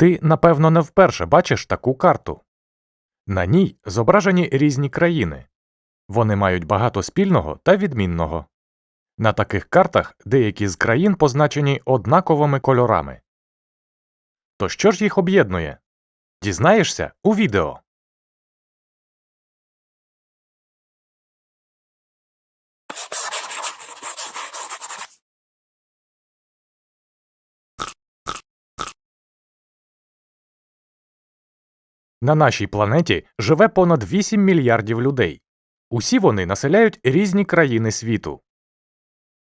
Ти, напевно, не вперше бачиш таку карту. На ній зображені різні країни. Вони мають багато спільного та відмінного. На таких картах деякі з країн позначені однаковими кольорами. То що ж їх об'єднує? Дізнаєшся у відео. На нашій планеті живе понад 8 мільярдів людей. Усі вони населяють різні країни світу.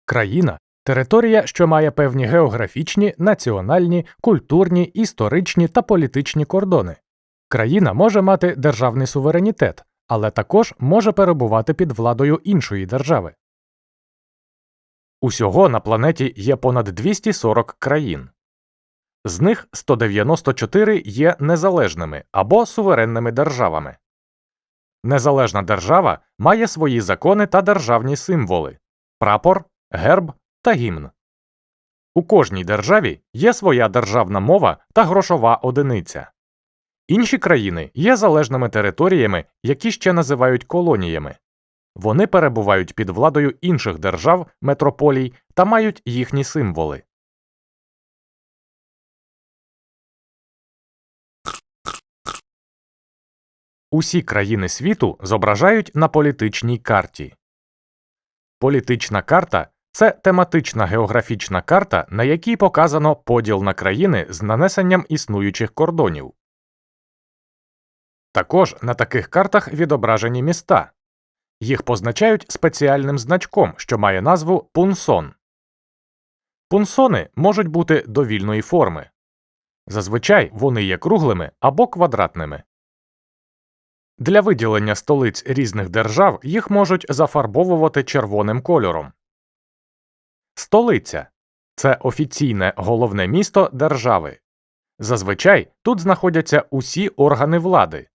Країна територія, що має певні географічні, національні, культурні, історичні та політичні кордони. Країна може мати державний суверенітет, але також може перебувати під владою іншої держави. Усього на планеті є понад 240 країн. З них 194 є незалежними або суверенними державами. Незалежна держава має свої закони та державні символи прапор, герб та гімн. У кожній державі є своя державна мова та грошова одиниця. Інші країни є залежними територіями, які ще називають колоніями. Вони перебувають під владою інших держав, метрополій та мають їхні символи. Усі країни світу зображають на політичній карті. Політична карта це тематична географічна карта, на якій показано поділ на країни з нанесенням існуючих кордонів. Також на таких картах відображені міста. Їх позначають спеціальним значком, що має назву пунсон. Пунсони можуть бути довільної форми. Зазвичай вони є круглими або квадратними. Для виділення столиць різних держав їх можуть зафарбовувати червоним кольором. Столиця це офіційне головне місто держави. Зазвичай тут знаходяться усі органи влади.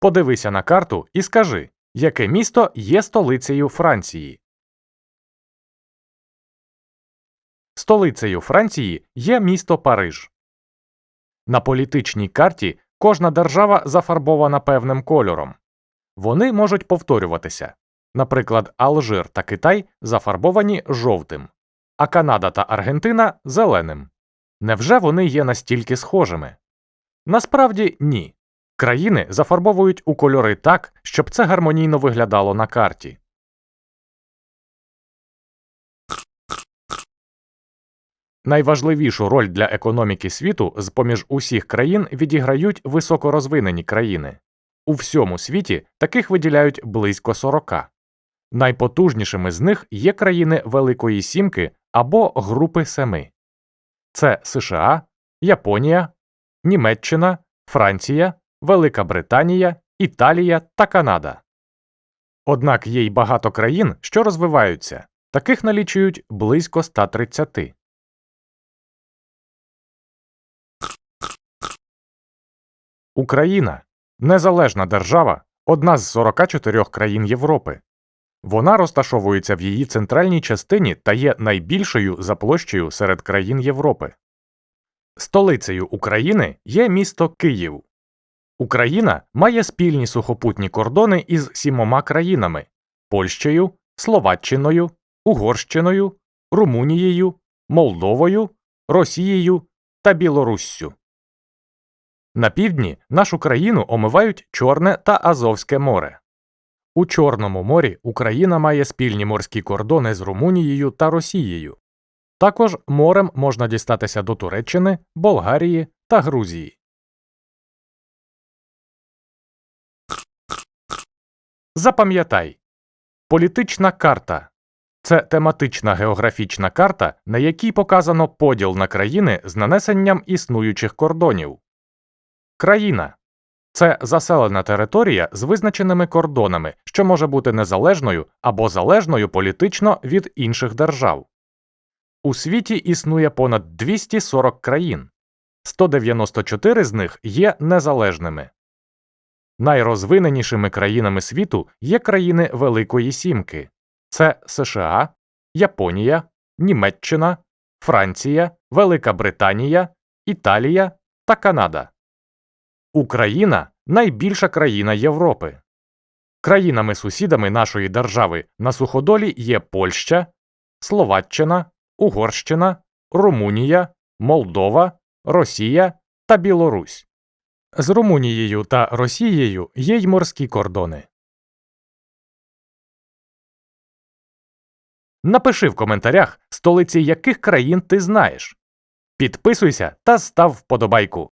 Подивися на карту і скажи, яке місто є столицею Франції. Столицею Франції є місто Париж. На політичній карті кожна держава зафарбована певним кольором. Вони можуть повторюватися. Наприклад, Алжир та Китай зафарбовані жовтим, а Канада та Аргентина зеленим. Невже вони є настільки схожими? Насправді ні. Країни зафарбовують у кольори так, щоб це гармонійно виглядало на карті. Найважливішу роль для економіки світу з поміж усіх країн відіграють високорозвинені країни. У всьому світі таких виділяють близько 40. Найпотужнішими з них є країни Великої Сімки або Групи Семи. Це США, Японія, Німеччина, Франція, Велика Британія, Італія та Канада. Однак є й багато країн, що розвиваються, таких налічують близько 130. Україна незалежна держава, одна з 44 країн Європи. Вона розташовується в її центральній частині та є найбільшою за площею серед країн Європи. Столицею України є місто Київ. Україна має спільні сухопутні кордони із сімома країнами Польщею, Словаччиною, Угорщиною, Румунією, Молдовою, Росією та Білоруссю. На півдні нашу країну омивають Чорне та Азовське море. У Чорному морі Україна має спільні морські кордони з Румунією та Росією. Також морем можна дістатися до Туреччини, Болгарії та Грузії. Запам'ятай політична карта це тематична географічна карта, на якій показано поділ на країни з нанесенням існуючих кордонів. Країна це заселена територія з визначеними кордонами, що може бути незалежною або залежною політично від інших держав. У світі існує понад 240 країн, 194 з них є незалежними. Найрозвиненішими країнами світу є країни Великої Сімки це США, Японія, Німеччина, Франція, Велика Британія, Італія та Канада. Україна найбільша країна Європи. Країнами-сусідами нашої держави на суходолі є Польща, Словаччина, Угорщина, Румунія, Молдова, Росія та Білорусь. З Румунією та Росією є й морські кордони. Напиши в коментарях, столиці яких країн ти знаєш. Підписуйся та став вподобайку.